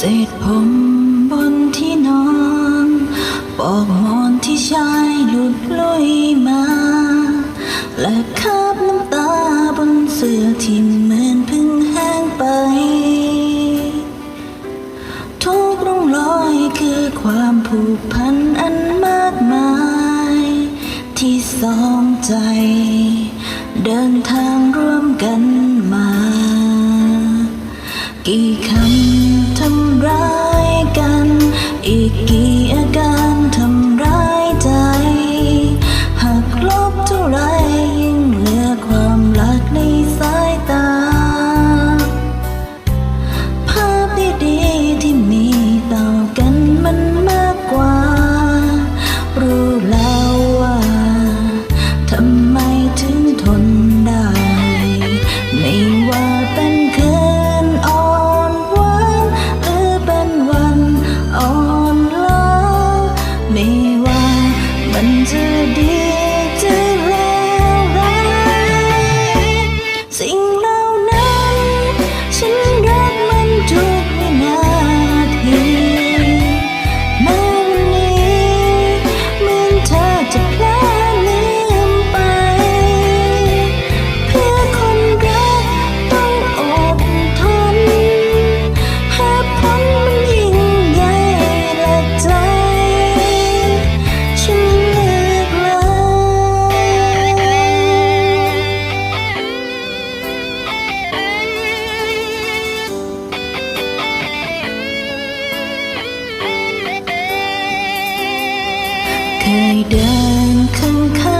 เศษผมบนที่นอนปอกมอนที่ชายหลุดลอยมา และคาบน้ำตาบนเสื้อที่เหมือนพึ่งแห้งไป ทุกร่องรอยคือความผูกพันอันมากมาย ที่สองใจ เดินทางร่วมกันมา กี่คำ ให้เดินข้างเขา